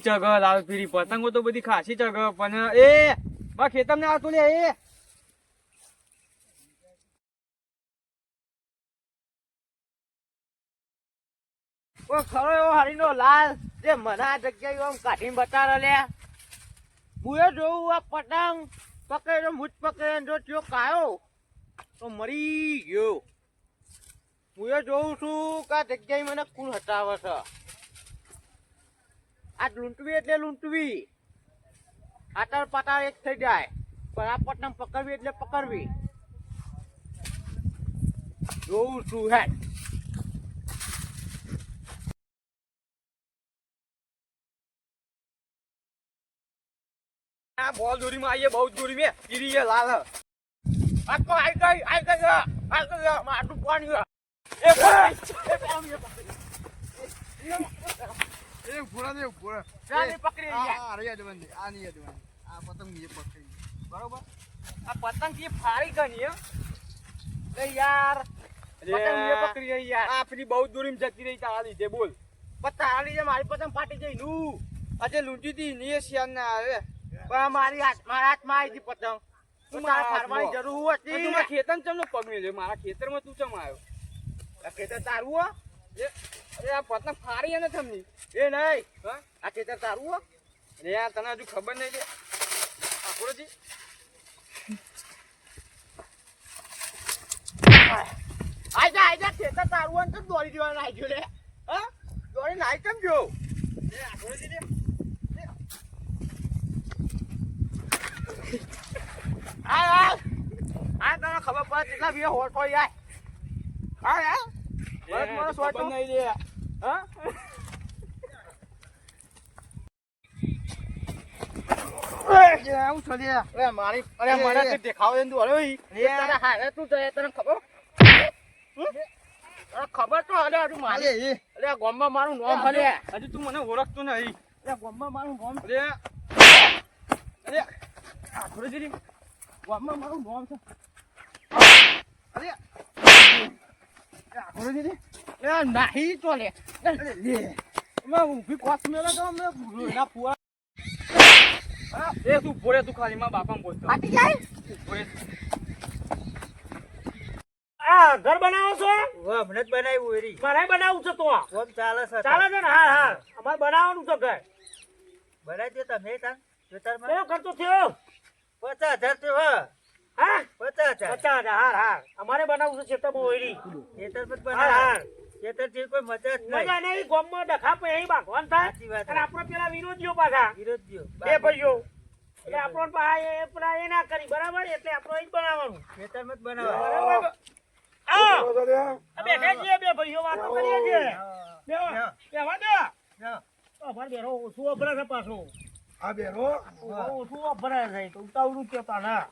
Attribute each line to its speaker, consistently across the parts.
Speaker 1: પીરી ચગ લાલ પીરી પતંગો તો બધી ખાસી ચગ પણ, એ, બા ખેતર ને આવતું લે, એ.
Speaker 2: ઓ, ખરો એવો હરીનો લાલ, જે મને આ જગ્યાએ આમ કાઢીને બતાડો લે. હું એ આ પતંગ પકડે તો મૂજ પકડે જો ત્યો કાયો, તો મરી ગયો. હું એ જોઉં છું કે આ જગ્યાએ મને કુલ હટાવે છે. આ લૂંટવી એટલે લૂંટવી. આટાર પાટાર એક થઈ જાય પતંગ પકડવી એટલે પકડવી. જોઉં છું હેડ
Speaker 1: બોલ દોરી માં આઈએ બહુ દોરી મે ગીરી એ લાલ
Speaker 2: આ તો આઈ ગઈ આઈ ગઈ આઈ ગઈ માટું પાણી. એ પાણી, એ પાણી, એ.
Speaker 3: એ ઉભોરા ને ઉભોરા.
Speaker 2: ચાલી પકડી
Speaker 3: આ, રહી જવાની, આ નહીં જવાની. આ પતંગ એ પકડી.
Speaker 2: બરોબર? આ પતંગથી ફારી હે એ યાર પતંગ એ પકડી યાર.
Speaker 1: આ પેલી બહુ દોરી જતી રહી તારા લીધે બોલ.
Speaker 2: પતા હાલી જે મારી પતંગ ફાટી જઈ નું.
Speaker 1: આજે લૂંટી હતી ની એ શિયાળ ના આવે.
Speaker 2: પણ મારી હાથ મારા હાથમાં આવી હતી પતંગ. તું મારે
Speaker 1: હાથમાં.
Speaker 2: જરૂર
Speaker 1: તું
Speaker 2: હતી
Speaker 1: ખેતર ચમનો પગ મેલ્યો મારા ખેતરમાં તું ચમ આવ્યો?
Speaker 2: ખેતર તારું હો.
Speaker 1: એ અરે આ પતંગ ફાડી એને થમની
Speaker 2: એ નહીં. આ ખેતર તારું હો.
Speaker 1: અરે યાર, તને ખબર નહીં છે. આખોજી
Speaker 2: આજા આજા ખેતર તારું હોય ને તો દોડી દેવાનું આવી ગયો લે. હા? દોડી નાઈ આ આ તને ખબર પડે કેટલા બી હોટ હોય યાર હા યાર બસ મને શોર્ટ
Speaker 1: ખબર નહીં
Speaker 2: હા. અરે અરે દે તને ખબર? તો હલે હજુ મારી.
Speaker 3: અરે.
Speaker 2: અરે ગામમાં મારું નામ હલે
Speaker 1: હજુ તું મને ઓળખતો નહીં.
Speaker 2: અરે ગામમાં મારું નામ?
Speaker 1: અરે અરે આખોજી
Speaker 2: ગામમાં મારું નામ છે
Speaker 3: અરે. આખોડી લે.
Speaker 2: નહીં તો લે
Speaker 3: લે.
Speaker 2: ઊભી કોસ મેલે તો મેં ફુવા
Speaker 1: એ તું ખાલી મારા બાપા બોલતો
Speaker 2: ફાટી જાય આ ઘર બનાવો છો
Speaker 3: વાહ, હમણાં જ બનાવ્યું એરી.
Speaker 2: મારે બનાવું છે તો.
Speaker 3: ચાલે છે
Speaker 2: ચાલે છે ને હા હા અમારે બનાવવાનું છે ઘર
Speaker 3: બનાવી દે તમે તાન. ખેતરમાં.
Speaker 2: કયો ખર્ચો થયો
Speaker 3: પચાસ હજાર થયો હા.
Speaker 2: હા
Speaker 3: પચાસ હજાર.
Speaker 2: પચાસ હજાર હાર હાર. અમારે બનાવવું છે ખેતરમાં ઓયરી
Speaker 3: ખેતરમાં જ
Speaker 2: હાર
Speaker 3: બનાવે.
Speaker 2: હાર
Speaker 3: ખેતર જેવી કોઈ મજા જ નહીં.
Speaker 2: મજા નહીં ગામમાં ડખા પે અહીં ભાગવાન થાય અને આપણે પેલા વિરોધીઓ પાછા.
Speaker 3: વિરોધીઓ.
Speaker 2: બે ભાઈઓ. એટલે આપણો પાસે એ પેલા એ ના કરી બરાબર? એટલે આપણો એ જ બનાવવાનું.
Speaker 3: ખેતરમાં જ બનાવે.
Speaker 2: આ આ બેઠા છીએ બે ભાઈઓ વાતો કરીએ છીએ. બે
Speaker 3: હા.
Speaker 2: બેવા દે બેરો ઓછું વપરાય છે પાછું.
Speaker 4: આ બેરો
Speaker 2: ઓછું તો ઉતાવળું કેતા ના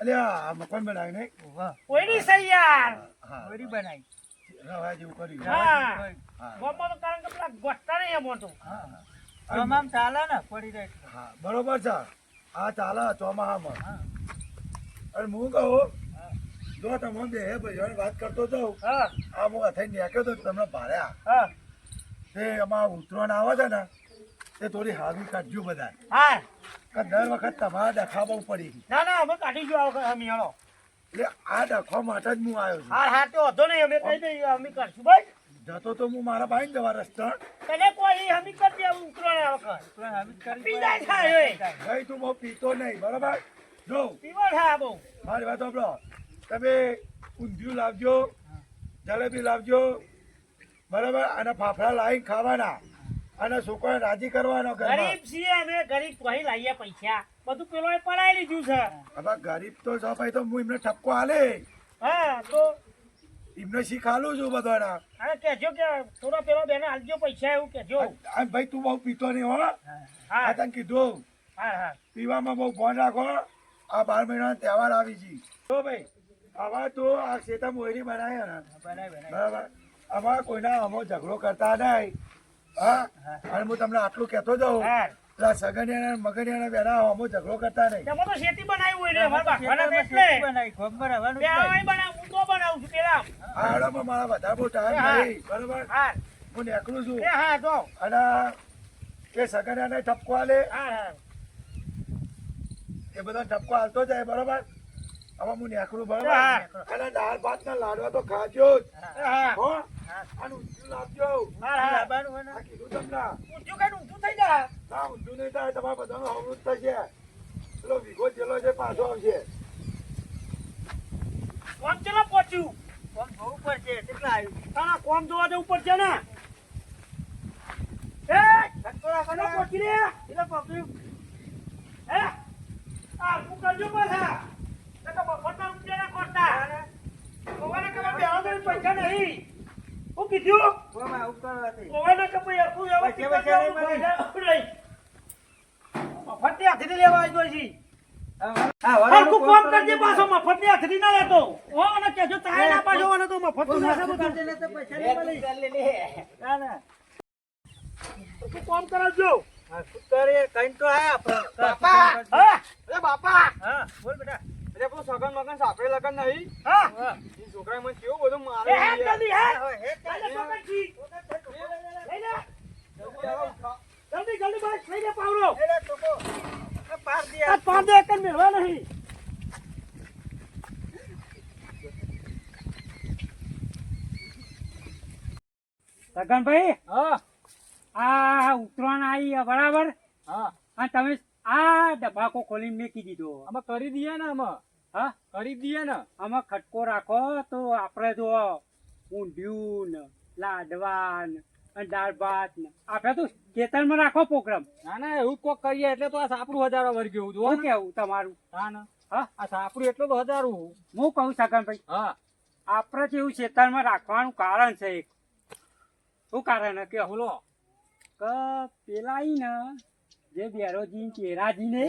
Speaker 4: અલ્યા આ મકાન બનાવી નહીં
Speaker 3: વાહ.
Speaker 2: કોઈ નહીં સહી યાર
Speaker 4: હા
Speaker 3: બનાવી.
Speaker 4: રવા જેવું
Speaker 2: હા. તો કારણ કે પેલા ગોઠતા નહીં એમ તો
Speaker 4: હા
Speaker 3: આમ આમ ચાલે ને પડી રહે
Speaker 4: હા બરોબર છે. આ ચાલે ચોમાહામાં. અને હું કહું જો તમે બે ભાઈઓની વાત કરતો તો
Speaker 2: હા.
Speaker 4: આ હું અથઈ નીકળ્યો તો તમને ભાડ્યા
Speaker 2: હા.
Speaker 4: તે એમાં ઉતરવાન આવે છે ને તે થોડી હાવી કાઢજો બધા.
Speaker 2: હા
Speaker 4: કે દર વખત તમારા બહુ પડી ગઈ.
Speaker 2: ના ના અમે કાઢી જો આ અમે હેળો
Speaker 4: એટલે આ દખવા માટે જ હું આવ્યો છું.
Speaker 2: હા હા તો વધો નહીં અમે કહી દઈએ અમે કરશું ભાઈ
Speaker 4: જતો તો હું મારા ભાઈ જવા રસ્તા.
Speaker 2: તને કોઈ હમી કરી દે ઉતરો આ વખત.
Speaker 3: પેલા હામી કરી
Speaker 2: પીડા થાય
Speaker 4: ભાઈ તું બહુ પીતો નહીં બરાબર? જો.
Speaker 2: પીવો થાય બહુ.
Speaker 4: મારી વાત સાંભળો. તમે ઊંધિયું લાવજો જલેબી લાવજો બરાબર? અને ફાફડા લાવીને ખાવાના. અને છોકરાને રાજી કરવાનો
Speaker 2: ગરીબ છીએ અમે ગરીબ કોઈ લાવીએ પૈસા. બધું પેલો એ પડાઈ લીધું છે.
Speaker 4: હવે ગરીબ તો છો ભાઈ તો હું એમને ઠપકો હાલે
Speaker 2: હા તો
Speaker 4: એમને શીખાલું છું બધાના.
Speaker 2: હા કહેજો કે થોડા પેલો બેને હાલજો પૈસા એવું
Speaker 4: અને ભાઈ તું બહુ પીતો નહીં હો.
Speaker 2: હા.
Speaker 4: તને કીધું.
Speaker 2: હા હા.
Speaker 4: પીવામાં બહુ ફોન રાખો. આ બાર મહિના તહેવાર આવી છે. તો ભાઈ આવા તો આ શેતા મોયરી બનાવ્યા ને. બરાબર. આમાં કોઈના અમો ઝઘડો કરતા નહીં. હા? અને હું તમને આટલું કહેતો જાઉં
Speaker 2: હા.
Speaker 4: પેલા સગનિયાના મગનિયાના બેના અમો ઝઘડો કરતા નહીં.
Speaker 2: તેમાં તો શેતી બનાવી હોય ને અમારે બાંધવાના એટલે.
Speaker 3: બનાવી.
Speaker 2: બે હું તો બનાવું છું પેલા.
Speaker 4: આ આડામાં મારા વધારે બહુ ટાઈમ
Speaker 2: હા.
Speaker 4: નહીં બરાબર?
Speaker 2: હા.
Speaker 4: હું નીકળું છું.
Speaker 2: એ હા જો.
Speaker 4: અને કે સગનાને ઠપકો આલે.
Speaker 3: હા હા.
Speaker 4: એ બધા ઠપકો હાલતો જાય બરોબર? હવે હું નેકરું બરોબર. અને દાળ ભાત ના લાડવા તો ખાજો જ.
Speaker 3: હો
Speaker 4: અને ઊંધિયું લાવજો.
Speaker 3: હા હા. લાવવાનું હોય ને.
Speaker 4: કીધું તમને.
Speaker 3: ઊંધિયું ખાઈને ઊંધું થઈ જાય.
Speaker 4: ના ઊંધું નહીં થાય તમારા બધાનું અવરોધ થશે પેલો વિગો જેલો છે પાછો આવશે.
Speaker 3: કોમ ચેલા પહોંચ્યું? કોમ જોવું પડશે કેટલા આવ્યું? તારા કોમ જોવા જવું પડશે ને. એ પહોંચી રે એટલે પકડ્યું હે આ હું કરજો પાછા નકર મફતના રૂપિયા ના ખોટા કોવાને કે બેહો તો પૈસા નહીં. હું કીધું કોવાને કે ભાઈ આખું વ્યવસ્થિત
Speaker 2: વચ્ચે વચ્ચે
Speaker 3: કરજો,
Speaker 2: નહીં
Speaker 3: પૈસા આપું નહીં. મફતની હાથેથી લેવા આવ્યો છીએ
Speaker 2: હા,
Speaker 3: કોમ કરજે પાછો મફતની હાથરી ના લેતો. ઓ અને કેજો તાય ના પાછો અને તો મફતનું નાખે બધું
Speaker 2: લે તું ચાલ લે. લે.
Speaker 3: ના ના. તું કોમ કરાવજો.
Speaker 1: બાપા!
Speaker 3: હા.
Speaker 1: બાપા!
Speaker 3: હા બોલ બેટા.
Speaker 1: અરે પેલું સગન મગન સાપડે લગન નહીં?
Speaker 3: હા.
Speaker 1: એ છોકરાએ મને કેવું બધું મારે હે.
Speaker 3: જલ્દી હે જલ્દી. જલ્દી બસ લઈ લે પાવડો. આ પાર દે એક જ મેળવા નહીં.
Speaker 5: લગનભાઈ
Speaker 1: હા.
Speaker 5: આ ઉતરાણ આવી બરાબર?
Speaker 1: હા.
Speaker 5: અને તમે આ ડબ્બાકો ખોલીને મેકી દીધો.
Speaker 1: અમે કરી દઈએ ને અમે
Speaker 5: હા?
Speaker 1: કરી દઈએ ને.
Speaker 5: આમાં ખટકો રાખો તો આપણે જો ઊંધિયું ને લાડવા ને અને દાળ ભાત ને આપણે તો ખેતરમાં રાખો પ્રોગ્રામ.
Speaker 1: ના ના એવું કોક કરીએ એટલે તો આ સાપડું હજારો વર્ગ્યું જો
Speaker 5: શું કેવું તમારું?
Speaker 1: હા ને.
Speaker 5: હા?
Speaker 1: આ સાપડું એટલું તો હજારું.
Speaker 5: હું કહું સગનભાઈ
Speaker 1: હા.
Speaker 5: આપણે જેવું ખેતરમાં રાખવાનું કારણ છે એક. શું કારણ? કે
Speaker 1: બોલો.
Speaker 5: કે પેલા ને જે બેરોજી ચેરાજી ને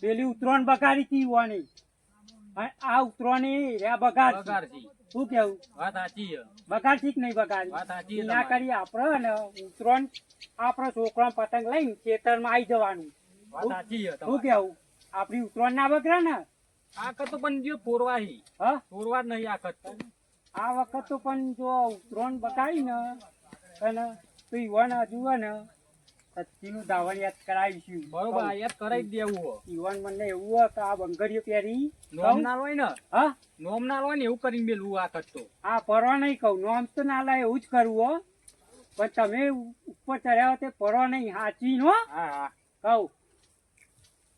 Speaker 5: પેલી ઉતરોણ બગાડી તી અને આ ઉતરોણી રે બગાડ શું કેવું?
Speaker 1: વાત સાચી
Speaker 5: બગાડથી નહીં બગાડ ના. કરી આપણે ને ઉતરોણ આપડે છોકરા પતંગ લઈને ખેતરમાં આવી જવાનું. શું કેવું? આપણી ઉતરોણ ના બગડે ને?
Speaker 1: આ વખત તો પણ જો પોરવાહી
Speaker 5: હા?
Speaker 1: પોરવા નહીં આ કર
Speaker 5: આ વખત તો પણ જો ઉતરોણ બગાડી ને અને તો યુવાન હજુ ને સચ્ચીનું ધાવણ યાદ કરાવીશું.
Speaker 1: બરોબર યાદ કરાવી દેવું હો.
Speaker 5: યુવાન મને એવું હોય કે આ બંગડીઓ પહેરી
Speaker 1: નોમ ના હોય ને?
Speaker 5: હા?
Speaker 1: નોમ ના હોય ને એવું કરીને મેલું આ કરતો
Speaker 5: આ પરવા નહીં કહું. નોમ તો ના લાય એવું જ કરવું હો. પણ તમે ઉપર ચડ્યા તે પરવા નહીં હાચી નો
Speaker 1: હા
Speaker 5: કહું.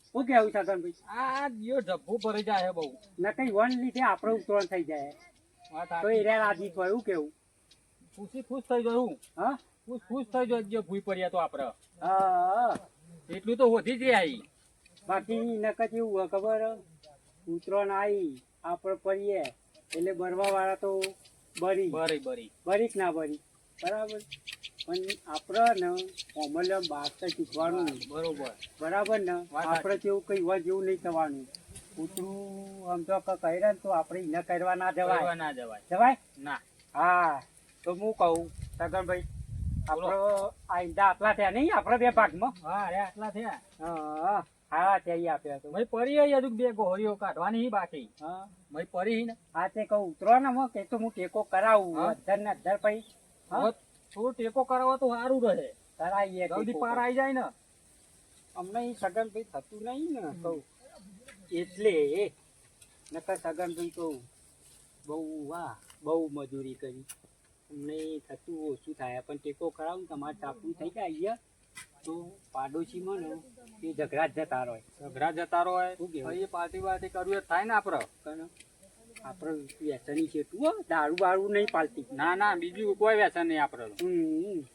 Speaker 5: શું કેવું છગનભાઈ
Speaker 1: આ દિયો ઢબ્બો ભરી જાય બહુ.
Speaker 5: ન કઈ વન લીધે આપણે ઉતરણ થઈ જાય. તો. એ રાજી થયું એવું? કેવું
Speaker 1: ખુશી ખુશ થઈ જયું
Speaker 5: હા.
Speaker 1: ખુશ ખુશ થઈ જાય ભૂઈ પડ્યા તો આપડે.
Speaker 5: હા
Speaker 1: એટલું તો હોતી જ રહી
Speaker 5: બાકી નકર એવું હોય ખબર? ઉતરણ આવી આપણે પડીએ. એટલે બરવા વાળા તો બરી.
Speaker 1: બરી બરી.
Speaker 5: બરીક ના બરી. બરાબર? પણ આપણે ને કોમલ્ય બાર તો શીખવાનું
Speaker 1: બરોબર.
Speaker 5: બરાબર ને? આપણે તેવું કઈ હોય જેવું નહીં થવાનું. કૂતરું આમ તો કહી ને તો આપણે ન કરવા ના જવાય.
Speaker 1: ના જવાય.
Speaker 5: જવાય?
Speaker 1: ના.
Speaker 5: હા. તો હું કહું સગનભાઈ આપણો આ આટલા થયા નહીં આપણે બે ભાગમાં.
Speaker 1: હા અરે આટલા થયા.
Speaker 5: હા હા ત્યાં આપ્યા તો
Speaker 1: ભાઈ પરી આઈ હજુ બે ગોળીઓ કાઢવાની બાકી.
Speaker 5: હા.
Speaker 1: ભાઈ પરી ને.
Speaker 5: હા તે કહું ઉતરો ને હું કે તો હું ટેકો કરાવું અધર ને અધર પછી.
Speaker 1: થોડું ટેકો કરાવવા તો સારું રહે.
Speaker 5: કરાવીએ
Speaker 1: જલ્દી પાર આવી જાય ને.
Speaker 5: અમને સગન ભાઈ થતું નહીં ને કહું. એટલે નકર સગનભાઈ કહું બહુ વાહ બહુ મજૂરી કરી. અમને થતું ઓછું થાય. પણ ટેકો કરાવું ને તમારે ટાપુ થઈ જાય અહીંયા તો પાડોશીમાં ને એ ઝઘડા જ જતા રહે.
Speaker 1: ઝઘડા જતા હોય
Speaker 5: શું કહેવાય
Speaker 1: એ પાર્ટી બાર્ટી કરવી થાય ને
Speaker 5: આપણે આપણે વ્યસની છે તું હો, દારૂ બારૂ નહીં પાલતી
Speaker 1: ના ના બીજું કોઈ વ્યસન નહીં
Speaker 5: આપણે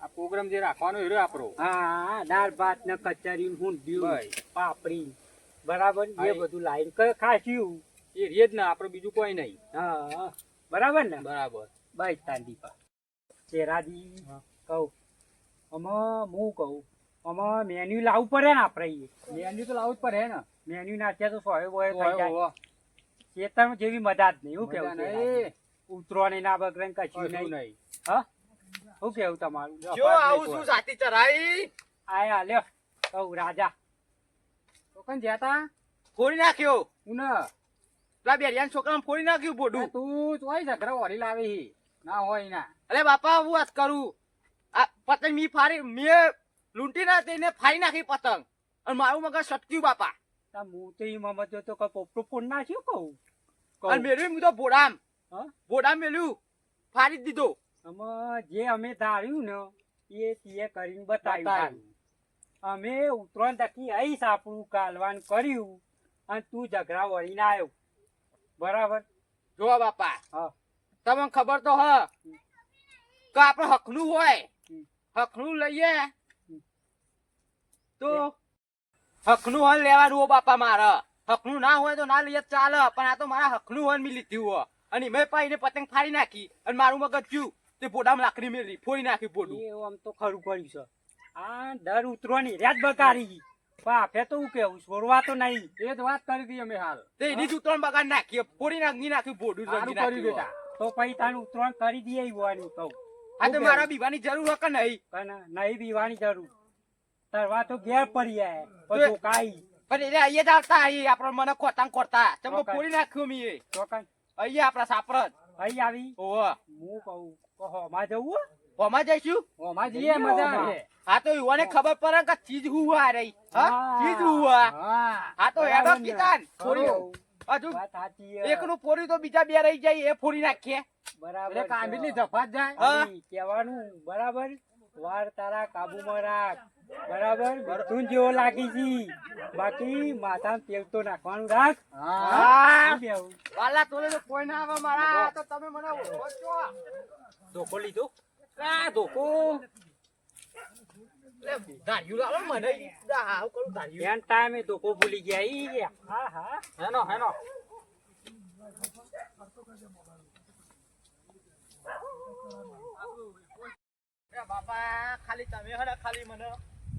Speaker 1: આ પ્રોગ્રામ જે રાખવાનો હેરો આપણો.
Speaker 5: હા દાળ ભાત ને કચરી ઊંધિયું પાપડી બરાબર? એ
Speaker 1: એ-
Speaker 5: બધું લાઈન ખાસ્યું.
Speaker 1: એ રીત ને આપડે બીજું કોઈ નહીં.
Speaker 5: હા. બરાબર ને?
Speaker 1: બરાબર.
Speaker 5: બસ તાંદીપા ચેરાજી કહું. આમાં હું કહું. આમાં મેન્યુ લાવવું પડે ને આપણે
Speaker 1: મેન્યુ તો લાવવું જ પડે ને.
Speaker 5: મેન્યુ નાખ્યા તો સોય બોય થઈ જાય. ચેતન જેવી મજા જ નહીં
Speaker 1: હું
Speaker 5: કેવું
Speaker 1: નહીં.
Speaker 5: છે ઉતરો ને ના બગડે કશું નહીં.
Speaker 1: નહીં.
Speaker 5: હા? શું કેવું તમારું?
Speaker 2: જો આવું શું સાથી ચરાઈ
Speaker 5: આયા લ્યો. કહું રાજા.
Speaker 1: તો કઈ જતા
Speaker 2: ફોડી નાખ્યો.
Speaker 1: ઉના. ને
Speaker 2: પેલા બેરિયાના છોકરાને ફોડી નાખ્યું બોડું.
Speaker 1: તું ચોઈ ઝઘડા ઓરી લાવી હી. ના હોય ના.
Speaker 2: અરે બાપા હું વાત કરું. આ પતંગ મી ફાડી મેં લૂંટી ના તેને ફાઈ નાખી પતંગ. અને મારું મગજ સટક્યું બાપા.
Speaker 5: તા હું તો ઈ મમત તો કઈ પોપટો ફોન નાખ્યો કહું.
Speaker 2: અને મેળવ્યું હું તો બોડામ.
Speaker 5: હા?
Speaker 2: બોડામ મેળવ્યું ફાડી જ દીધો.
Speaker 5: આમાં જે અમે ધાર્યું ને એ તીએ કરીને બતાવ્યું.
Speaker 2: બતાવ્યું.
Speaker 5: અમે ઉતરણ તકી આવીશ આપણું કાલવાન કર્યું. અને તું ઝઘડા વળીને આવ્યો. બરાબર?
Speaker 2: જો બાપા.
Speaker 5: હા.
Speaker 2: તમને ખબર તો હ. કે આપણે હકનું હોય. હકનું લઈએ. તો હકનું હોય લેવાનું હો બાપા મારા. હકનું ના હોય તો ના લઈએ ચાલે. પણ આ તો મારા હકનું હોય મેં લીધું હોય. અને મેં પાઈને પતંગ ફાડી નાખી. અને મારું મગજ થયું તે બોડામાં લાકડી મેળવી ફોડી નાખી પોડું
Speaker 5: એવું આમ તો ખરું કર્યું છે. આ ડર ઉતરવાની રેત બકારી પણ તો હું કેવું છોડવા તો નહીં.
Speaker 1: એ જ વાત કરી હતી અમે હાલ.
Speaker 2: તે એની જ ઉતરણ બગાડ નાખી. ફોડી નાખી નાખ્યું પોડું
Speaker 1: કર્યું બેટા.
Speaker 5: તો પછી તારું ઉતરણ કરી દઈએ યુવાની કહું.
Speaker 2: હા તો મારા બીવાની જરૂર હોય કે નહીં
Speaker 5: નહીં બીવાની જરૂર. તરવા તો ઘેર પડી જાય બધું કાઈ.
Speaker 2: પણ એટલે અહીંયા ચાલતા અહીં આપણે મને ખોતા ખોરતા
Speaker 5: તમે
Speaker 2: પૂરી નાખ્યું મેં
Speaker 5: તો
Speaker 2: અહીંયા આપણા સાપરત
Speaker 5: અહીં આવી?
Speaker 2: ઓહ.
Speaker 5: હું કહું હોમાં જવું
Speaker 2: હોમાં જઈશું?
Speaker 1: હોમાં જઈએ મજા આવે.
Speaker 2: હા તો યુવાને ખબર પડે કે ચીજ હું આ રહી. હા. ચીજ હું આ
Speaker 1: હા.
Speaker 2: તો
Speaker 5: બરાબર
Speaker 2: કિતાન
Speaker 5: ખરું.
Speaker 2: હજુ
Speaker 5: વાત સાચી છે.
Speaker 2: એકનું ફોડી તો બીજા બે રહી જાય એ ફોડી નાખીએ.
Speaker 5: બરાબર
Speaker 1: એટલે જફાત જાય.
Speaker 5: કહેવાનું બરાબર? વાર તારા કાબુમાં રાખ. બરાબર? બધું જેવો લાગી છી. બાકી માથા તેલ તો નાખવાનું રાખ.
Speaker 2: હા.
Speaker 5: શું કહેવું?
Speaker 2: વાલા તોલે તો કોઈ ના આવે મારા. તો તમે મને
Speaker 5: ધોકો લીધો? આ ધોકો?
Speaker 2: ધાર્યું લાવો મને આ હાવ કરું ધાર્યું
Speaker 5: એન ટાઈમે ધોકો ભૂલી ગયા ઈ ગયા હા હા.
Speaker 1: હેનો હેનો.
Speaker 2: બાપા ખાલી તમે હે ખાલી મને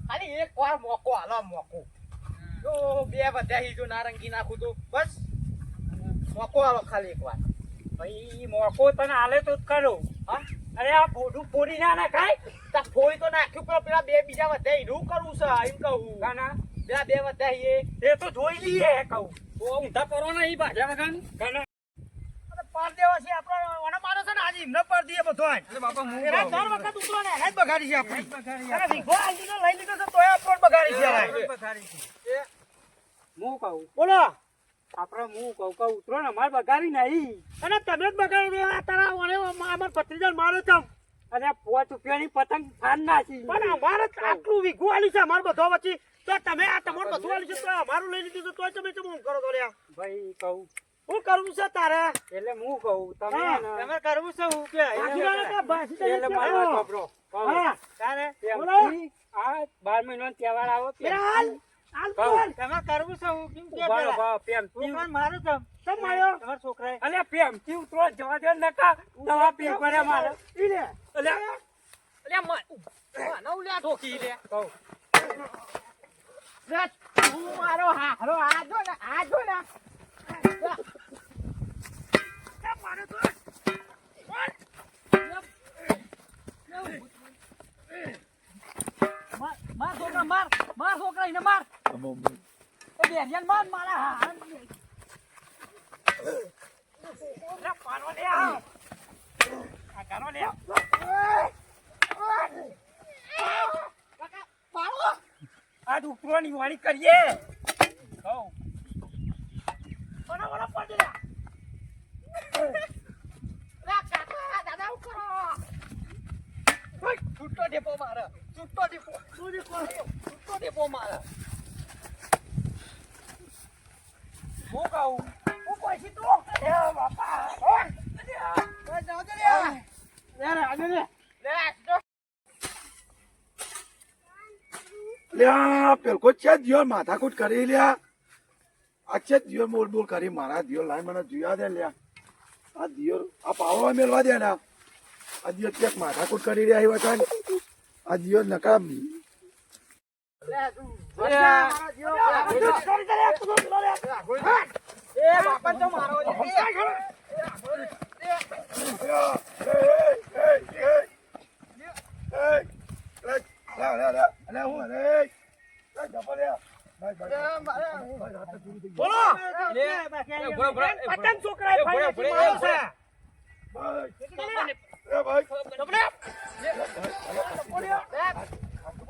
Speaker 2: ખાલી એક વાર મોકો હાલો મોકો. જો બે બધા જો નારંગી નાખું તો બસ. મોકો હાલો ખાલી એક વાર.
Speaker 5: ભાઈ મોકો તને આલે તો જ કરો
Speaker 2: હા?
Speaker 5: અરે આ ફોડું ફોડી ના નાખાય?
Speaker 2: તા ફોડી તો નાખ્યું પણ પેલા બે બીજા વધે એનું કરવું છે એમ કહું.
Speaker 5: કાના
Speaker 2: પેલા બે વધે
Speaker 5: એ તો જોઈ લઈએ કહું. તો ઊંધા કરો ને એ બાજા વગર. કાના
Speaker 3: પાર દેવા છે આપણો ઓને મારો છે ને આજે એમને પર દીએ બધો
Speaker 1: એટલે બાપા હું.
Speaker 3: વખત ઉતરો ને એને બગાડી છે આપણી. અને વીઘો આલી લઈ લીધો છે તોય આપણો બગાડી છે
Speaker 5: હું કહું?
Speaker 3: બોલો.
Speaker 5: હું કહું કહું ઉતરો ને અમારે બગાડી નહીં.
Speaker 3: અને તમે જ બગાડી તારા ઓને અમાર ભત્રીજાને મારો ચમ
Speaker 5: અને પાંચ રૂપિયાની પતંગ ફાન નાખી.
Speaker 3: પણ અમારે આટલું વીઘું આલી છે અમારે બધો વચ્ચે. તો તમે આ તમારું બધું આલી છે તો અમારું લઈ લીધું છે તમે ચમ કરો તો
Speaker 5: ભાઈ કહું.
Speaker 3: શું કરવું છે તારે?
Speaker 5: એટલે હું કહું તમે
Speaker 3: તમે કરવું છે હું કે
Speaker 5: એટલે મારો તારે? આ બાર મહિનો તહેવાર આવો
Speaker 3: હાલ. હાલ
Speaker 5: કહું. કરવું છે હું કેમ
Speaker 3: કે પેલા?
Speaker 5: પ્રેમથી
Speaker 3: મારું ચમ ચમ માર્યો?
Speaker 5: તમારા છોકરાએ. અલે પ્રેમથી ઉતરો જવા દે નકા દવા પી કરે મારે.
Speaker 3: ઈ લે
Speaker 5: અલે.
Speaker 2: એટલે મને લ્યા ઠોકી લે.
Speaker 5: કહું.
Speaker 2: લે, તું મારો હારો આ જો ને આ જો ને.
Speaker 3: માર છોકરા માર માર છોકરા એને માર. એ બેરિયાન માર આ આ કરો લે
Speaker 5: આ ઉતરવાની વાણી કરીએ
Speaker 2: છૂટો ડેપો મારા છૂટો ડેપો છૂટો ડેપો મારે.
Speaker 5: હું કહું
Speaker 3: હું કોઈ છી તું એ બાપા
Speaker 4: કરી લ્યા? આ છે દિયો બોલ બોલ કરી. મારા દિયો લાઈ મને જોયા દે લ્યા. આ દિયો આ પાવડો મેલવા દે ને. આ દિયો ચેક માથાકૂટ કરી રહ્યા એવા છે આ દિયો નકા
Speaker 3: છોકરા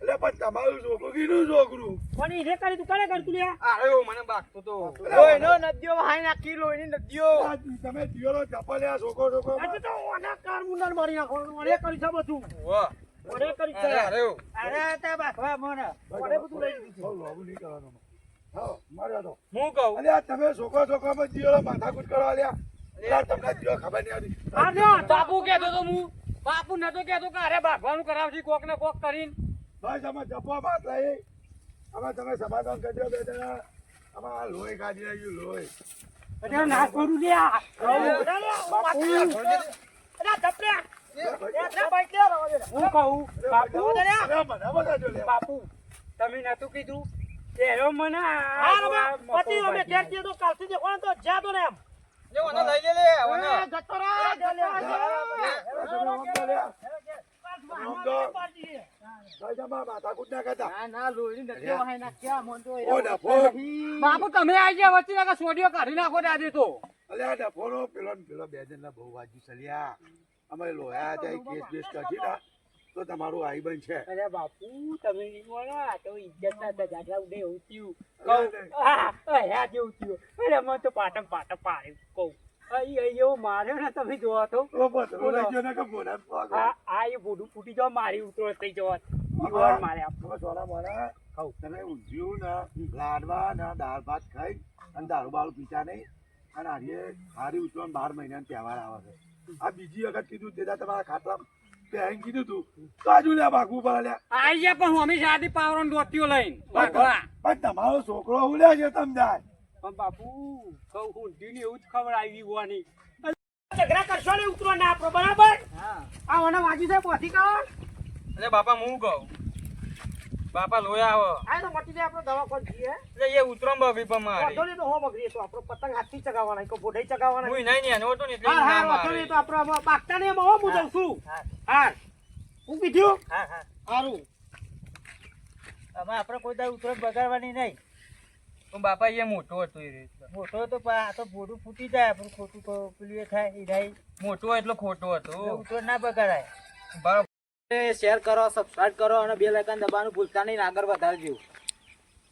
Speaker 4: એટલે પણ તમારું છોકરું કીધું છોકરું.
Speaker 3: પણ એને કરી તું કરે કરતું લ્યા.
Speaker 1: આયો મને બાકતો તો.
Speaker 2: લોહીનો નદીઓ વહાઈ નાખી લોહીની નદીઓ.
Speaker 4: તમે તમે ચપલે આ છોકરો છોકરો
Speaker 3: અરે તો ઓના કાર મુંડાને મારી નાખવાનું મને કરી છે બધું.
Speaker 1: વાહ.
Speaker 3: મને કરી છે.
Speaker 1: અરે અરે
Speaker 2: અરે તે બાખવા મને.
Speaker 3: મને બધું લઈ દીધું
Speaker 4: બહુ લોભ નહીં કરવાનો હા માર્યો તો.
Speaker 1: હું કહું?
Speaker 4: અરે આ તમે છોકરો છોકરામાં દિયોનો માથાકૂટ કરવા લ્યા. યાર તમને દિયો ખબર નહીં આવી
Speaker 3: આ
Speaker 5: બાપુ કહેતો તો હું. બાપુ નતો કહેતો કે અરે ભાગવાનું કરાવજી કોક ને કોક કરીને.
Speaker 4: બસ અમે જપવા વાત લઈ અમે તમે સમાધાન કરજો દો બે જણા અમે આ લોહી કાઢી નાખ્યું લોહી
Speaker 5: અરે ના કરું હું કહું બાપુ
Speaker 4: જો
Speaker 5: બાપુ તમે નતું કીધું એરો મને
Speaker 3: હા પતિ અમે ઘેર જઈએ તો કાલથી દેખવાનું તો જ્યાં તો ને એમ
Speaker 1: લે ઓને લઈ લે લે ઓને
Speaker 3: જતો રહે, જતો રહે.
Speaker 5: બાપુ તમે આવી ગયા વચ્ચે નાખા સોડિયો કાઢી નાખો દાદે તો.
Speaker 4: અલે આ ડફોનો પેલો પેલો બે જણના બહુ વાજી સલ્યા અમે લોયા ત્યાં કેસ બેસ કાઢી ના. તો તમારું આઈ બન છે.
Speaker 5: અરે બાપુ તમે નહીં બોલો આ તો ઇજ્જત ના દાદા ઉડે એવું થયું. કહું હા જેવું થયું. અરે મને તો પાટમ પાટમ પાડ્યું કહું. એવો માર્યો ને તમે જોવા તો.
Speaker 4: ઓ લઈ ગયો ને કે બોલા પગ.
Speaker 5: આ એ બોડું ફૂટી જવા મારી ઉતરો થઈ જવા. મારે
Speaker 4: મોના ખાવ તમે ઊંધિયું ને લાડવા ને દાળ ભાત ખાઈ અને દારૂ બાળું પીતા નહીં. અને આજે હારી ઉતરણ બાર મહિનાનો તહેવાર આવે છે. આ બીજી વખત કીધું તે તમારા ખાટલા બેન કીધું તું કાજુ લે ભાગવું પડે.
Speaker 5: આઈ ગયા પણ હું અમે શાદી પાવરો દોતીઓ લઈને.
Speaker 4: પણ તમારો છોકરો હું લે છે તમ જાય
Speaker 5: પણ બાપુ કહું ઊંધી ને એવું જ ખબર આવી હોવાની.
Speaker 3: ઝઘડા કરશો ને ઉતરો ના આપણો બરાબર?
Speaker 2: હા.
Speaker 3: આ મને વાંચી છે પોથી કહો.
Speaker 1: અરે બાપા હું કહું? બાપા લોયા આવો.
Speaker 3: આ તો મટી જાય આપણો દવા કોણ જીએ
Speaker 1: એટલે એ ઉતરમ બગડી પણ મારી
Speaker 3: નહીં તો હો બગડી તો આપણો પતંગ હાથથી ચગાવવાના કે બોડે ચગાવવાના.
Speaker 1: હું નહીં ને ઓટો ને એટલે
Speaker 3: હા હા
Speaker 1: ના મારી.
Speaker 3: નહીં તો આપણે પાકતા નહીં હો હું જઉં છું.
Speaker 2: હા.
Speaker 3: હા. હું કીધું?
Speaker 2: હા હા.
Speaker 3: સારું
Speaker 2: અમે આપણે કોઈ દાડો ઉતરો બગાડવાની નહીં.
Speaker 1: પણ બાપા એ મોટો હતો એ રીતનો.
Speaker 2: મોટો હતો પણ આ તો બોડું ફૂટી જાય આપણું ખોટું પેલું એ થાય એ થાય.
Speaker 1: મોટો એટલો ખોટો હતો.
Speaker 2: ઉતરો ના બગાડાય.
Speaker 1: બરાબર.
Speaker 2: શેર કરો સબસ્ક્રાઇબ કરો અને બે લાઇકન દબાવવાનું ભૂલતા નહીં આગળ વધારજો.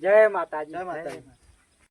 Speaker 5: જય માતાજી.
Speaker 2: જય માતાજી.